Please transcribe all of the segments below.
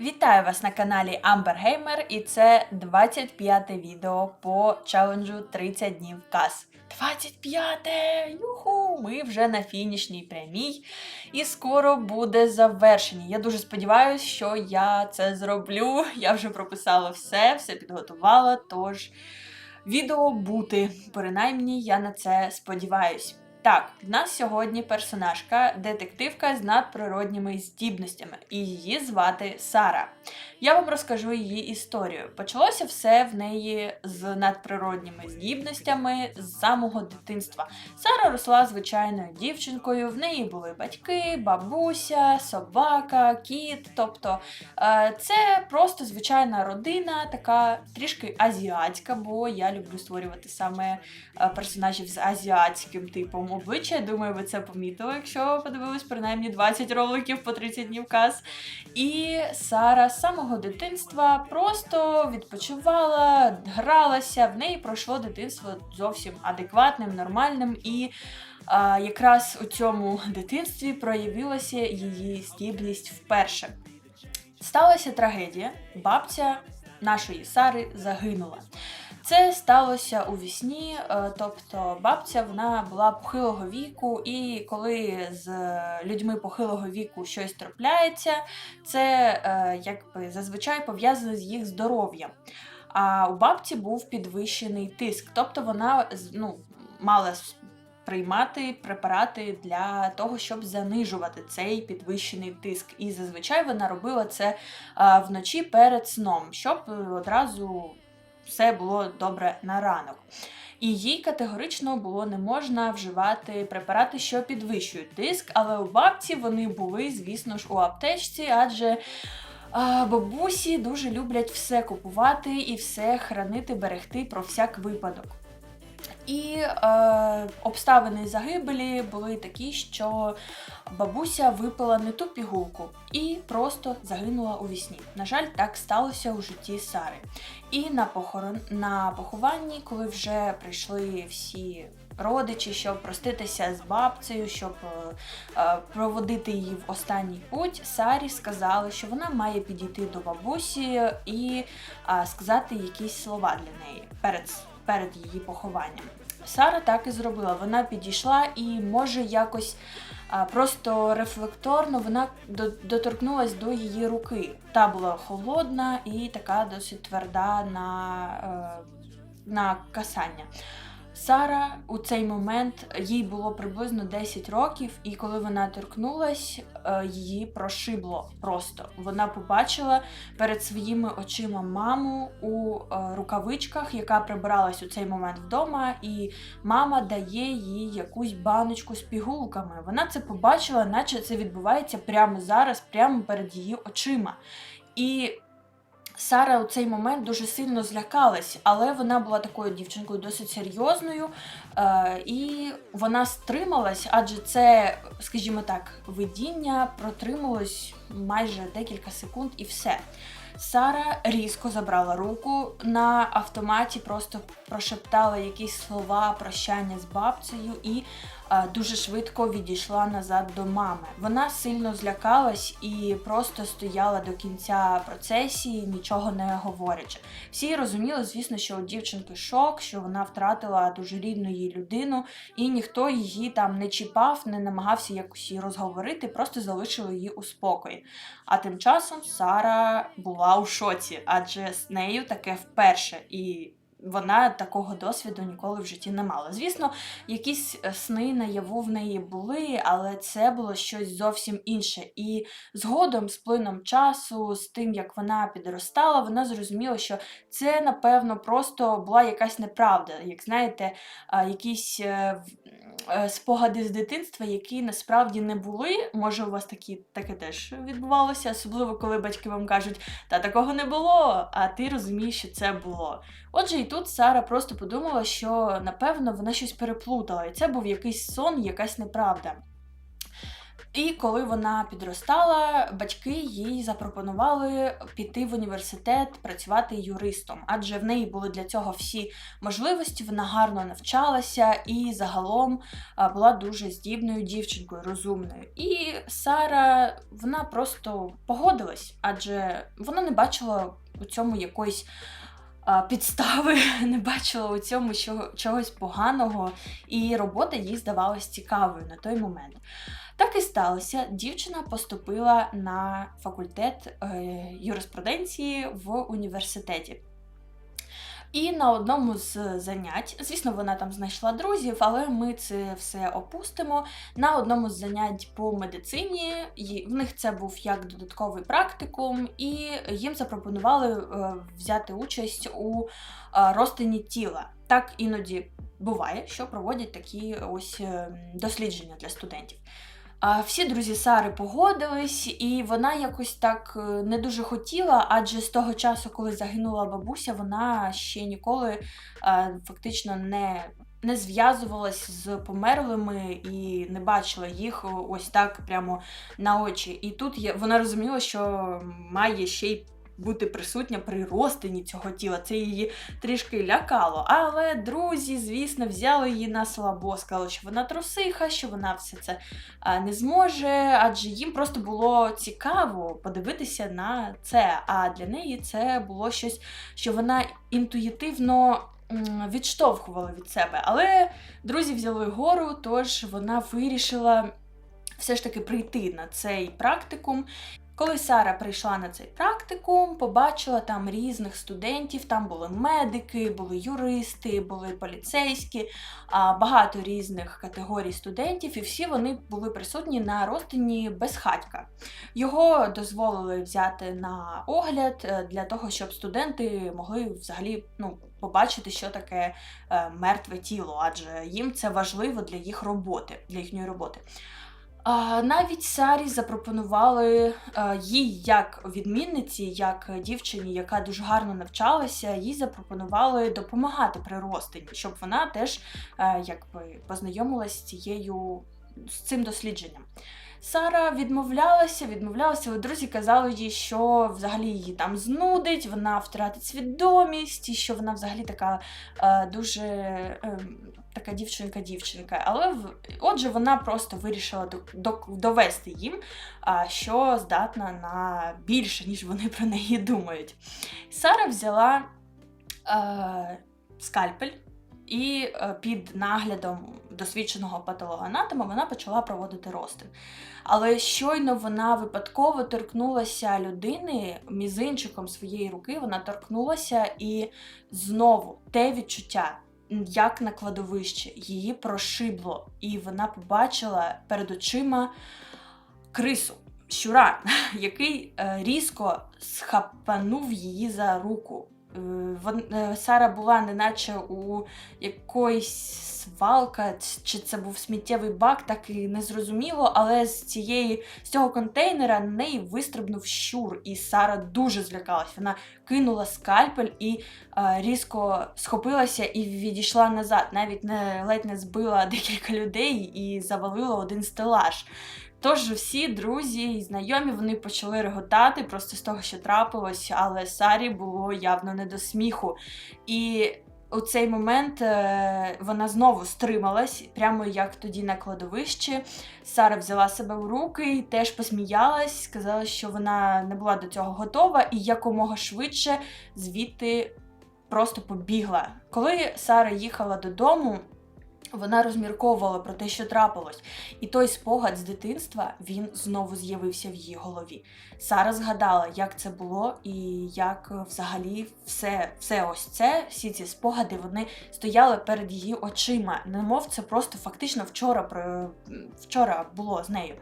Вітаю вас на каналі Gamer і це 25 відео по челенджу 30 днів каз. 25-те! Юху! Ми вже на фінішній прямій і скоро буде завершення. Я дуже сподіваюся, що я це зроблю. Я вже прописала все, все підготувала, тож відео бути. Принаймні, я на це сподіваюсь. Так, в нас сьогодні персонажка, детективка з надприродніми здібностями, і її звати Сара. Я вам розкажу її історію. Почалося все в неї з надприродніми здібностями з самого дитинства. Сара росла звичайною дівчинкою, в неї були батьки, бабуся, собака, кіт. Тобто е, це просто звичайна родина, така трішки азіатська, бо я люблю створювати саме е, персонажів з азіатським типом обличчя. Я Думаю, ви це помітили, якщо подивились принаймні 20 роликів по 30 днів каз. І Сара з самого дитинства просто відпочивала, гралася. В неї пройшло дитинство зовсім адекватним, нормальним і. А, якраз у цьому дитинстві проявилася її здібність вперше. Сталася трагедія. Бабця нашої Сари загинула. Це сталося у вісні, е, тобто бабця вона була похилого віку, і коли з людьми похилого віку щось трапляється, це е, якби зазвичай пов'язано з їх здоров'ям. А у бабці був підвищений тиск, тобто вона ну, мала приймати препарати для того, щоб занижувати цей підвищений тиск. І зазвичай вона робила це вночі перед сном, щоб е, одразу все було добре на ранок. І їй категорично було не можна вживати препарати, що підвищують тиск, але у бабці вони були, звісно ж, у аптечці, адже а, бабусі дуже люблять все купувати і все хранити, берегти про всяк випадок. І е, обставини загибелі були такі, що бабуся випила не ту пігулку і просто загинула у вісні. На жаль, так сталося у житті Сари. І на похорон на похованні, коли вже прийшли всі родичі, щоб проститися з бабцею, щоб е, е, проводити її в останній путь, Сарі сказали, що вона має підійти до бабусі і е, сказати якісь слова для неї перед, перед її похованням. Сара так і зробила. Вона підійшла і може якось просто рефлекторно вона до- доторкнулась до її руки. Та була холодна і така досить тверда на, е, на касання. Сара у цей момент їй було приблизно 10 років, і коли вона торкнулась, е, її прошибло просто. Вона побачила перед своїми очима маму у е, рукавичках, яка прибиралась у цей момент вдома, і мама дає їй якусь баночку з пігулками. Вона це побачила, наче це відбувається прямо зараз, прямо перед її очима. І Сара у цей момент дуже сильно злякалась, але вона була такою дівчинкою досить серйозною, е, і вона стрималась, адже це, скажімо так, видіння протрималось майже декілька секунд і все. Сара різко забрала руку на автоматі, просто прошептала якісь слова прощання з бабцею і дуже швидко відійшла назад до мами. Вона сильно злякалась і просто стояла до кінця процесії, нічого не говорячи. Всі розуміли, звісно, що у дівчинки шок, що вона втратила дуже рідну їй людину, і ніхто її там не чіпав, не намагався якось її розговорити, просто залишили її у спокої. А тим часом Сара була у шоці, адже з нею таке вперше. І вона такого досвіду ніколи в житті не мала. Звісно, якісь е, сни наяву в неї були, але це було щось зовсім інше. І згодом, з плином часу, з тим, як вона підростала, вона зрозуміла, що це, напевно, просто була якась неправда. Як знаєте, якісь е, в- е, спогади з дитинства, які насправді не були. Може, у вас такі таке теж відбувалося, особливо коли батьки вам кажуть, та такого не було, а ти розумієш, що це було. Отже, і тут Сара просто подумала, що напевно вона щось переплутала, і це був якийсь сон, якась неправда. І коли вона підростала, батьки їй запропонували піти в університет працювати юристом, адже в неї були для цього всі можливості. Вона гарно навчалася і загалом була дуже здібною дівчинкою, розумною. І Сара вона просто погодилась, адже вона не бачила у цьому якоїсь. Підстави не бачила у цьому чого- чогось поганого, і робота їй здавалась цікавою на той момент. Так і сталося. Дівчина поступила на факультет е, юриспруденції в університеті. І на одному з занять, звісно, вона там знайшла друзів, але ми це все опустимо. На одному з занять по медицині в них це був як додатковий практикум, і їм запропонували е, взяти участь у е, розтині тіла. Так іноді буває, що проводять такі ось е, дослідження для студентів. А всі друзі Сари погодились, і вона якось так е, не дуже хотіла, адже з того часу, коли загинула бабуся, вона ще ніколи а, фактично не, не зв'язувалась з померлими і не бачила їх ось так прямо на очі. І тут я, вона розуміла, що має ще й бути присутня при розтині цього тіла. Це її трішки лякало. Але друзі, звісно, взяли її на слабо, сказали, що вона трусиха, що вона все це не зможе, адже їм просто було цікаво подивитися на це. А для неї це було щось, що вона інтуїтивно. Відштовхувала від себе, але друзі взяли гору, тож вона вирішила все ж таки прийти на цей практикум. Коли Сара прийшла на цей практикум, побачила там різних студентів. Там були медики, були юристи, були поліцейські, багато різних категорій студентів, і всі вони були присутні на розтині безхатька. Його дозволили взяти на огляд е, для того, щоб студенти могли взагалі ну, побачити, що таке е, мертве тіло, адже їм це важливо для їх роботи, для їхньої роботи. Навіть Сарі запропонували їй, як відмінниці, як дівчині, яка дуже гарно навчалася, їй запропонували допомагати при розтині, щоб вона теж е, якби познайомилась з цією з цим дослідженням. Сара відмовлялася, відмовлялася, але друзі казали їй, що взагалі її там знудить, вона втратить свідомість, і що вона взагалі така е, дуже е, така дівчинка-дівчинка. Але отже, вона просто вирішила до, до, довести їм, що здатна на більше, ніж вони про неї думають. Сара взяла е, скальпель. І е, під наглядом досвідченого патологоанатома вона почала проводити розтин. Але щойно вона випадково торкнулася людини мізинчиком своєї руки, вона торкнулася і знову те відчуття, як на кладовище, її прошибло, і вона побачила перед очима крису, щура, який е, різко схапанув її за руку. Е, е, Сара була неначе у якоїсь свалка, чи це був сміттєвий бак, так і не зрозуміло, але з цієї з цього контейнера на неї вистрибнув щур, і Сара дуже злякалась. Вона кинула скальпель і е, різко схопилася і відійшла назад. Навіть не ледь не збила декілька людей і завалила один стелаж. Тож всі друзі і знайомі вони почали реготати просто з того, що трапилось, але Сарі було явно не до сміху. І у цей момент е, вона знову стрималась, прямо як тоді на кладовищі. Сара взяла себе в руки теж посміялась, сказала, що вона не була до цього готова і якомога швидше звідти просто побігла. Коли Сара їхала додому. Вона розмірковувала про те, що трапилось, і той спогад з дитинства він знову з'явився в її голові. Сара згадала, як це було, і як е, взагалі все, все ось це, всі ці спогади, вони стояли перед її очима. Немов це просто фактично вчора вчора було з нею.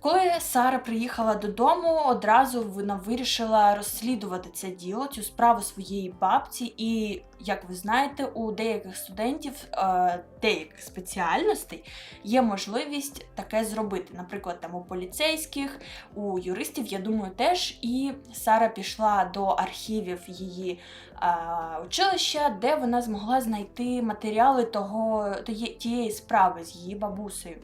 Коли Сара приїхала додому, одразу вона вирішила розслідувати це діло, цю справу своєї бабці. І, як ви знаєте, у деяких студентів е, деяких спеціальностей є можливість таке зробити. Наприклад, там у поліцейських, у юристів, я думаю, теж. І Сара пішла до архівів її е, училища, де вона змогла знайти матеріали того, тієї- справи з її бабусею.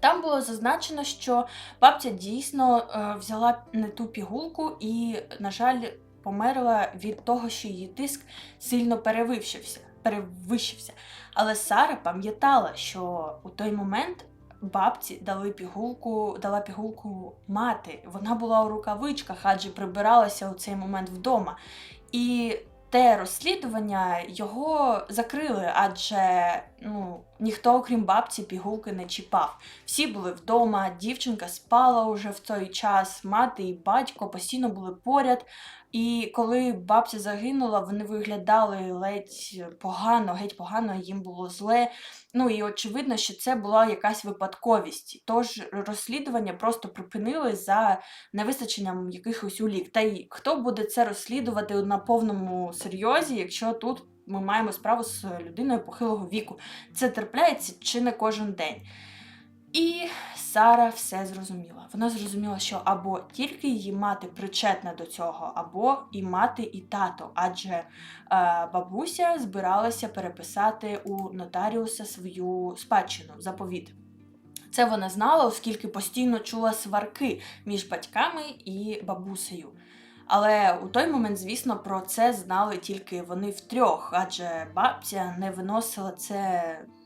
Там було зазначено, що бабця дійсно е, взяла не ту пігулку і, на жаль, померла від того, що її тиск сильно перевищився. перевищився. Але Сара пам'ятала, що у той момент бабці дали пігулку, дала пігулку мати. Вона була у рукавичках, адже прибиралася у цей момент вдома. І те розслідування його закрили, адже ну, ніхто, окрім бабці, пігулки не чіпав. Всі були вдома, дівчинка спала уже в той час, мати і батько постійно були поряд. І коли бабця загинула, вони виглядали ледь погано, геть погано, їм було зле. Ну і очевидно, що це була якась випадковість. Тож розслідування просто припинили за невистаченням якихось улік. Та й хто буде це розслідувати на повному серйозі, якщо тут ми маємо справу з людиною похилого віку? Це трапляється чи не кожен день. І Сара все зрозуміла. Вона зрозуміла, що або тільки її мати причетна до цього, або і мати, і тато, адже е, бабуся збиралася переписати у нотаріуса свою спадщину, заповіт. Це вона знала, оскільки постійно чула сварки між батьками і бабусею. Але у той момент, звісно, про це знали тільки вони втрьох, адже бабця не виносила це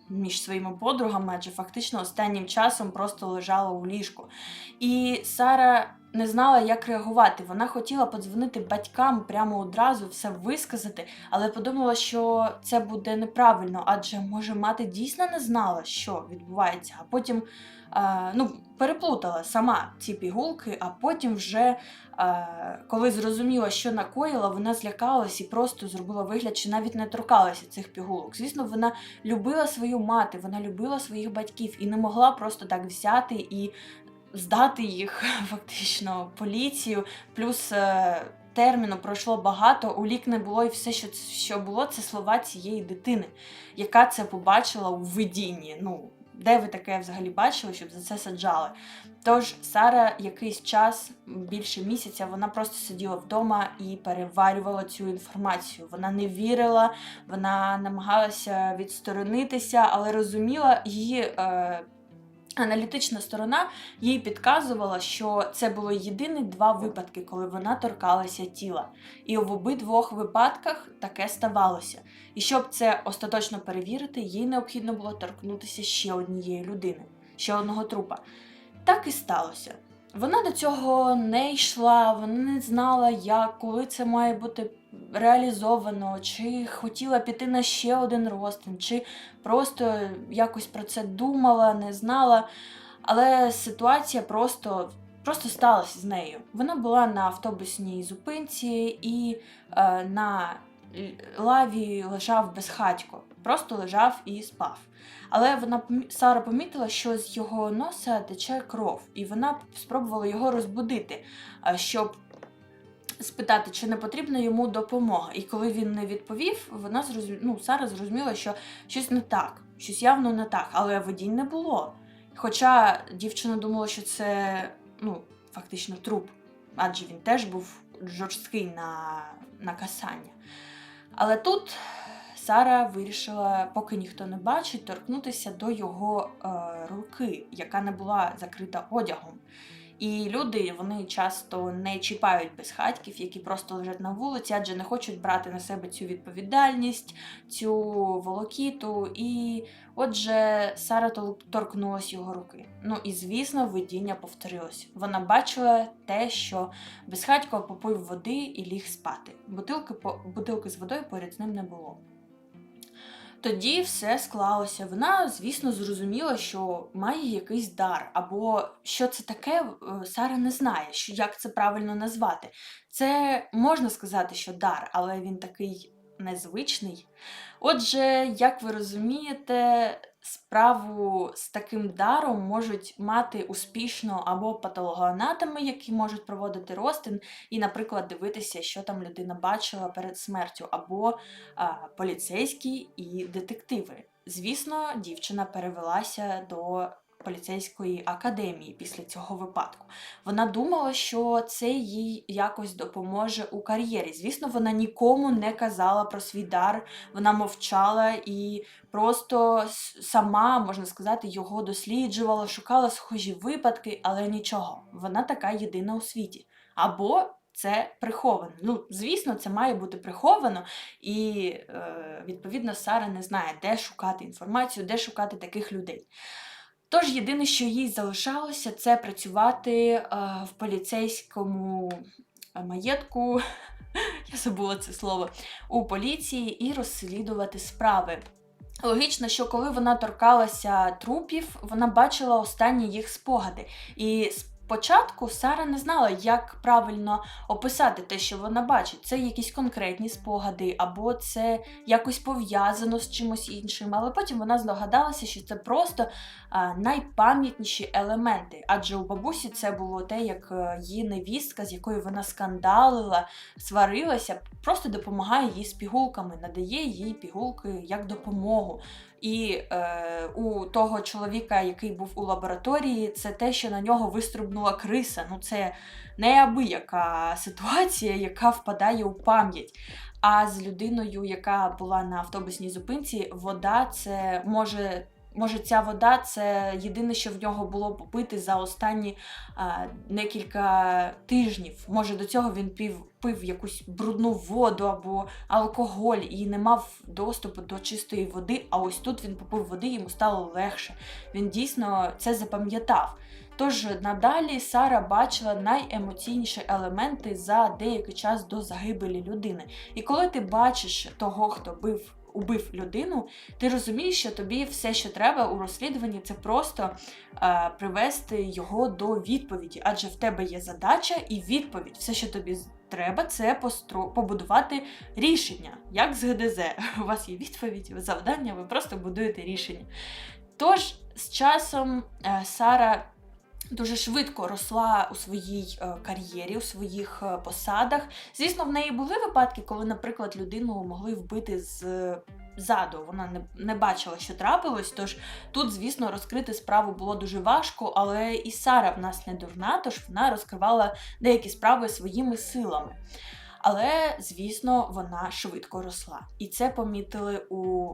між своїми подругами, адже фактично останнім часом просто лежала у ліжку. І Сара не знала, як реагувати. Вона хотіла подзвонити батькам прямо одразу, все висказати, але подумала, що це буде неправильно, адже може мати дійсно не знала, що відбувається, а потім. Uh, ну, переплутала сама ці пігулки, а потім вже, uh, коли зрозуміла, що накоїла, вона злякалась і просто зробила вигляд, що навіть не торкалася цих пігулок. Звісно, вона любила свою мати, вона любила своїх батьків і не могла просто так взяти і здати їх фактично поліцію. Плюс е, терміну пройшло багато, улік не було, і все, що що було, це слова цієї дитини, яка це побачила у видінні. Ну, де ви таке взагалі бачили, щоб за це саджали? Тож Сара якийсь час, більше місяця, вона просто сиділа вдома і переварювала цю інформацію. Вона не вірила, вона намагалася відсторонитися, але розуміла її. Е, Аналітична сторона їй підказувала, що це було єдині два випадки, коли вона торкалася тіла. І в обидвох випадках таке ставалося. І щоб це остаточно перевірити, їй необхідно було торкнутися ще однієї людини, ще одного трупа. Так і сталося. Вона до цього не йшла, вона не знала, як, коли це має бути реалізовано, чи хотіла піти на ще один розтин, чи просто якось про це думала, не знала. Але ситуація просто просто сталася з нею. Вона була на автобусній зупинці і е, на лаві лежав безхатько, просто лежав і спав. Але вона Сара помітила, що з його носа тече кров, і вона спробувала його розбудити, щоб спитати, чи не потрібна йому допомога. І коли він не відповів, вона зрозум... ну, Сара зрозуміла, що щось не так, щось явно не так, але водінь не було. Хоча дівчина думала, що це ну, фактично труп, адже він теж був жорсткий на, на касання. Але тут Сара вирішила, поки ніхто не бачить, торкнутися до його е, руки, яка не була закрита одягом. І люди вони часто не чіпають безхатьків, які просто лежать на вулиці, адже не хочуть брати на себе цю відповідальність, цю волокіту. І отже, Сара торкнулась його руки. Ну і звісно, видіння повторилось. Вона бачила те, що безхатько попив води і ліг спати. Бутилки, бутилки з водою поряд з ним не було. Тоді все склалося. Вона, звісно, зрозуміла, що має якийсь дар, або що це таке, е, Сара не знає, що, як це правильно назвати. Це можна сказати, що дар, але він такий незвичний. Отже, як ви розумієте, справу з таким даром можуть мати успішно або патологоанатоми, які можуть проводити розтин, і, наприклад, дивитися, що там людина бачила перед смертю, або а, поліцейські і детективи. Звісно, дівчина перевелася до поліцейської академії після цього випадку. Вона думала, що це їй якось допоможе у кар'єрі. Звісно, вона нікому не казала про свій дар, вона мовчала і просто сама, можна сказати, його досліджувала, шукала схожі випадки, але нічого. Вона така єдина у світі. Або це приховано. Ну, звісно, це має бути приховано, і е, відповідно Сара не знає, де шукати інформацію, де шукати таких людей. Тож єдине, що їй залишалося, це працювати е, в поліцейському маєтку, я забула це слово, у поліції і розслідувати справи. Логічно, що коли вона торкалася трупів, вона бачила останні їх спогади. І спочатку Сара не знала, як правильно описати те, що вона бачить. Це якісь конкретні спогади, або це якось пов'язано з чимось іншим. Але потім вона здогадалася, що це просто найпам'ятніші елементи. Адже у бабусі це було те, як е, її невістка, з якою вона скандалила, сварилася, просто допомагає їй з пігулками, надає їй пігулки як допомогу. І е, у того чоловіка, який був у лабораторії, це те, що на нього вистрибнула криса. Ну це неабияка ситуація, яка впадає у пам'ять. А з людиною, яка була на автобусній зупинці, вода це може. Може, ця вода це єдине, що в нього було попити за останні а, декілька тижнів. Може, до цього він пів, пив якусь брудну воду або алкоголь і не мав доступу до чистої води. А ось тут він попив води, йому стало легше. Він дійсно це запам'ятав. Тож надалі Сара бачила найемоційніші елементи за деякий час до загибелі людини. І коли ти бачиш того, хто бив. Убив людину, ти розумієш, що тобі все, що треба у розслідуванні, це просто е, привести його до відповіді, адже в тебе є задача і відповідь. Все, що тобі треба, це постро... побудувати рішення, як з ГДЗ. У вас є відповідь, завдання, ви просто будуєте рішення. Тож з часом е, Сара дуже швидко росла у своїй е, кар'єрі, у своїх е, посадах. Звісно, в неї були випадки, коли, наприклад, людину могли вбити з. Ззаду вона не, не бачила, що трапилось. Тож тут, звісно, розкрити справу було дуже важко, але і Сара в нас не дурна, тож вона розкривала деякі справи своїми силами. Але, звісно, вона швидко росла. І це помітили у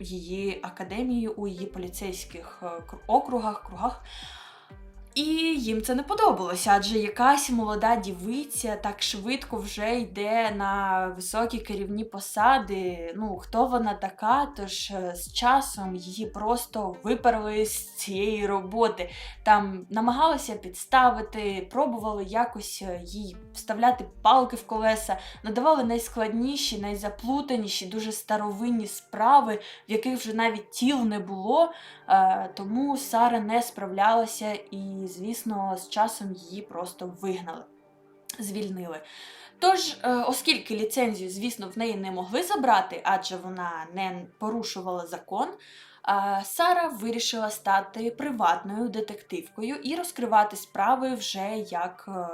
її академії, у її поліцейських е, округах, кругах. І їм це не подобалося, адже якась молода дівиця так швидко вже йде на високі керівні посади. Ну, хто вона така? Тож е, з часом її просто виперли з цієї роботи. Там намагалися підставити, пробували якось е, їй вставляти палки в колеса, надавали найскладніші, найзаплутаніші, дуже старовинні справи, в яких вже навіть тіл не було. Е, тому Сара не справлялася, і, звісно, з часом її просто вигнали, звільнили. Тож, е, оскільки ліцензію, звісно, в неї не могли забрати, адже вона не порушувала закон. е, Сара вирішила стати приватною детективкою і розкривати справи вже як е,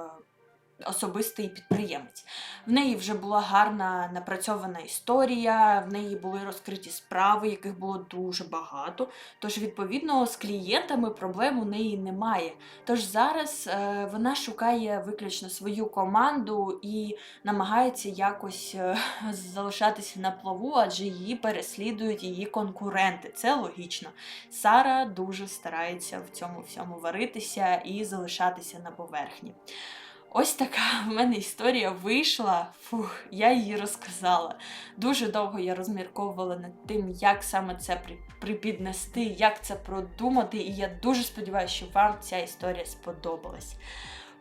особистий підприємець. В неї вже була гарна напрацьована історія, в неї були розкриті справи, яких було дуже багато. Тож, відповідно, з клієнтами проблем у неї немає. Тож зараз е, вона шукає виключно свою команду і намагається якось е, залишатися на плаву, адже її переслідують її конкуренти. Це логічно. Сара дуже старається в цьому всьому варитися і залишатися на поверхні. Ось така в мене історія вийшла. Фух, я її розказала. Дуже довго я розмірковувала над тим, як саме це при- припіднести, як це продумати, і я дуже сподіваюся, що вам ця історія сподобалась.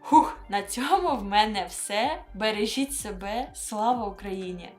Хух, на цьому в мене все. Бережіть себе, слава Україні!